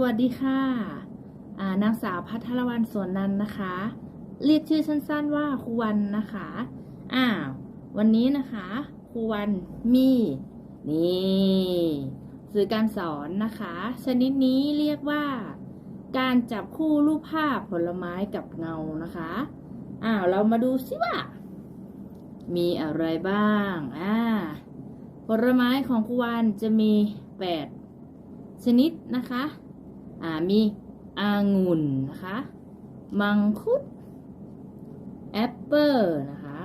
วัสดีค่ะนางสาวพัทรวรรณสวนนันนะคะ เรียกชื่อสั้นๆว่าครูวันนะคะอ้าววันนี้นะคะครูวันมีนี่สื่อการสอนนะคะ ชนิดนี้เรียกว่า การจับคู่รูปภาพผลไม้กับเงานะคะอ้าวเรามาดูสิว่า มีอะไรบ้างอ่าผลไม้ของครูวันจะมีแปดชนิดนะคะ มีองุ่นนะคะ มังคุด แอปเปิลนะคะ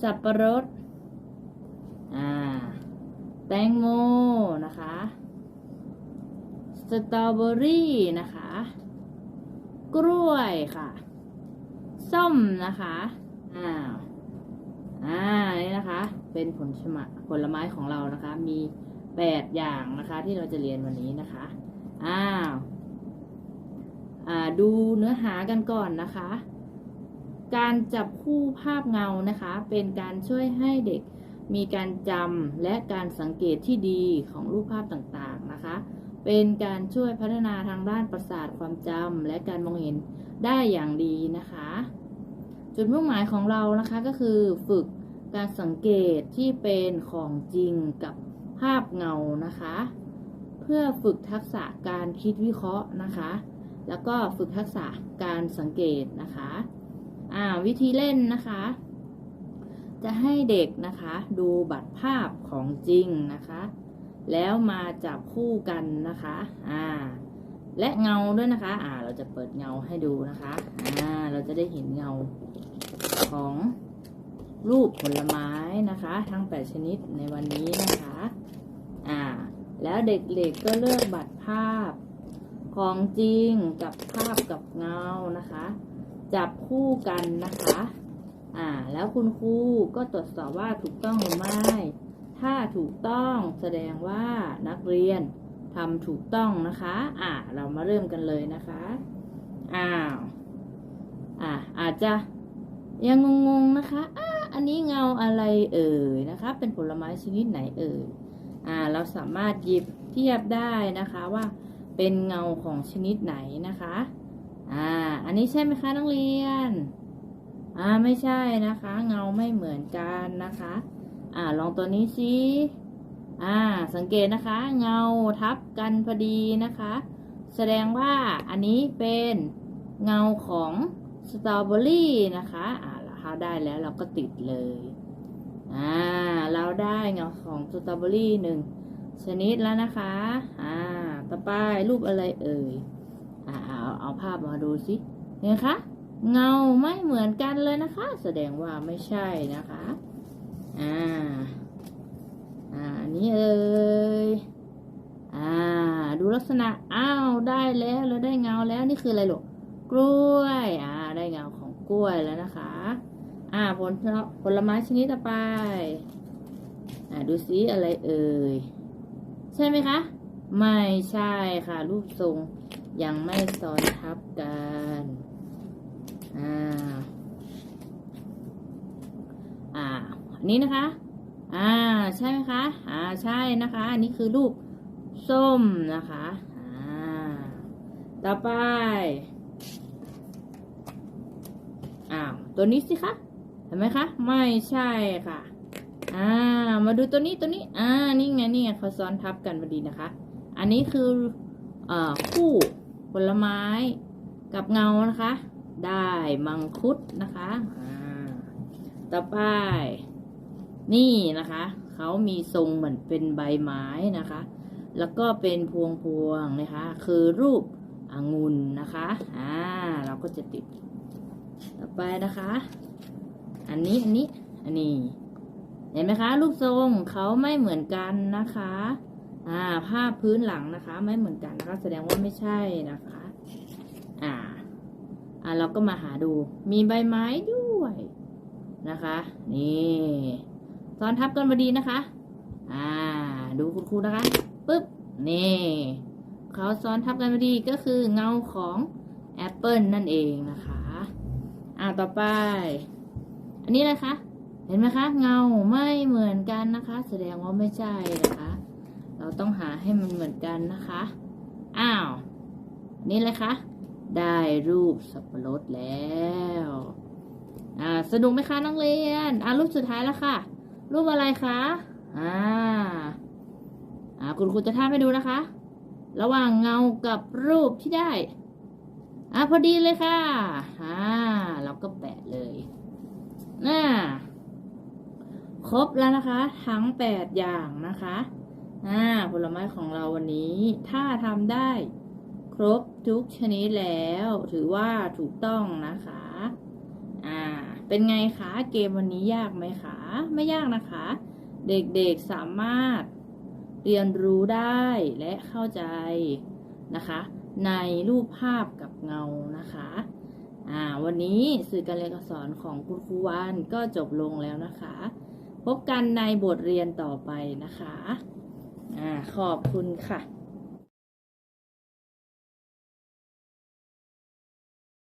สับปะรด อ่า แตงโมนะคะ สตรอเบอรี่นะคะ กล้วยค่ะ ส้มนะคะ อ้าว อ่า นี่นะคะ เป็นผลชมะผลไม้ของเรานะคะ มีแปดอย่างนะคะที่เราจะเรียนวันนี้นะคะ อ้าวอ่าดูเนื้อหากันก่อนนะคะ การจับคู่ภาพเงานะคะ เป็นการช่วยให้เด็กมีการจำและการสังเกตที่ดีของรูปภาพต่างๆนะคะ เป็นการช่วยพัฒนาทางด้านประสาทความจำและการมองเห็นได้อย่างดีนะคะ จุดมุ่งหมายของเรานะคะก็คือฝึกการสังเกตที่เป็นของจริงกับภาพเงานะคะ พื่อฝึกทักษะการคิดวิเคราะห์นะคะ แล้วก็ฝึกทักษะการสังเกตนะคะอ่าวิธีเล่นนะคะ จะให้เด็กนะคะดูบัตรภาพของจริงนะคะ แล้วมาจับคู่กันนะคะอ่าและเงาด้วยนะคะอ่าเราจะเปิดเงาให้ดูนะคะอ่าเราจะได้เห็นเงาของรูปผลไม้นะคะ ทั้ง 8 ชนิดในวันนี้นะคะ แล้วเด็กๆก็เลือกบัตรภาพของจริงกับภาพกับเงานะคะ จับคู่กันนะคะ อ่า แล้วคุณครูก็ตรวจสอบว่าถูกต้องหรือไม่ ถ้าถูกต้องแสดงว่านักเรียนทำถูกต้องนะคะ อ่า เรามาเริ่มกันเลยนะคะ อ้าว อ่า อาจจะยังงงๆนะคะ อ่า อันนี้เงาอะไรเอ่ยนะคะ เป็นผลไม้ชนิดไหนเอ่ย อ่าเราสามารถหยิบเทียบได้นะคะว่าเป็นเงาของชนิดไหนนะคะอ่าอันนี้ใช่ไหมคะนักเรียนอ่าไม่ใช่นะคะ เงาไม่เหมือนกันนะคะอ่าลองตัวนี้สิอ่าสังเกตนะคะ เงาทับกันพอดีนะคะ แสดงว่าอันนี้เป็นเงาของสตรอเบอรี่นะคะอ่าเราได้แล้วเราก็ติดเลย อ่าเราได้เงาของสตรอเบอรี่หนึ่งชนิดแล้วนะคะ อ่า ต่อไปรูปอะไรเอ่ย อ่าเอาเอาภาพมาดูสิเห็นคะเงาไม่เหมือนกันเลยนะคะ แสดงว่าไม่ใช่นะคะ อ่า อ่านี้เอ่ย อ่า ดูลักษณะ อ้าว ได้แล้วเราได้เงาแล้ว นี่คืออะไรลูกกล้วย อ่า ได้เงาของกล้วยแล้วนะคะ อ่าผลผลไม้ชนิดต่อไป อ่าดูซิอะไรเอ่ย ใช่ไหมคะ ไม่ใช่ค่ะ รูปทรงยังไม่ซ้อนทับกัน อ่า อ่า อันนี้นะคะ อ่า ใช่ไหมคะ อ่า ใช่นะคะ อันนี้คือรูปส้มนะคะ อ่า ต่อไป อ้าว ตัวนี้สิคะ ห็นไหมคะ ไม่ใช่ค่ะ อ่า มาดูตัวนี้ตัวนี้ อ่า นี่ไงนี่ไงเขาซ้อนทับกันพอดีนะคะ อันนี้คือเอ่อคู่ผลไม้กับเงานะคะ ได้มังคุดนะคะ อ่า ต่อไป นี่นะคะ เขามีทรงเหมือนเป็นใบไม้นะคะ แล้วก็เป็นพวงพวงๆนะคะ คือรูปองุ่นนะคะ อ่า เราก็จะติด ต่อไปนะคะ อันนี้อันนี้ อันนี้ เห็นไหมคะ รูปทรงเขาไม่เหมือนกันนะคะ อ่า ภาพพื้นหลังนะคะ ไม่เหมือนกันนะคะแสดงว่าไม่ใช่นะคะ อ่า อ่าเราก็มาหาดู มีใบไม้ด้วยนะคะ นี่ซ้อนทับกันพอดีนะคะ อ่า ดูคุณครูนะคะปึ๊บนี่เขาซ้อนทับกันพอดีก็คือเงาของแอปเปิลนั่นเองนะคะ อ่าต่อไป อันนี้นะคะ เห็นไหมคะ เงาไม่เหมือนกันนะคะ แสดงว่าไม่ใช่นะคะ เราต้องหาให้มันเหมือนกันนะคะ อ้าว นี่เลยคะ ได้รูปสับปะรดแล้วอ่าสนุกไหมคะนักเรียน อ่ารูปสุดท้ายแล้วค่ะ รูปอะไรคะ อ่า อ่าคุณครูจะทำให้ดูนะคะ ระหว่างเงากับรูปที่ได้อ่าพอดีเลยค่ะ อ่า เราก็แปะเลย น่าครบแล้วนะคะ ทั้งแปดอย่างนะคะอ่าผลไม้ของเราวันนี้ ถ้าทำได้ครบทุกชนิดแล้ว ถือว่าถูกต้องนะคะ อ่า เป็นไงคะเกมวันนี้ยากไหมคะ ไม่ยากนะคะ เด็กๆสามารถเรียนรู้ได้และเข้าใจนะคะ ในรูปภาพกับเงานะคะ อ่าวันนี้สื่อการเรียนการสอนของคุณครูวานก็จบลงแล้วนะคะ พบกันในบทเรียนต่อไปนะคะอ่าขอบคุณค่ะ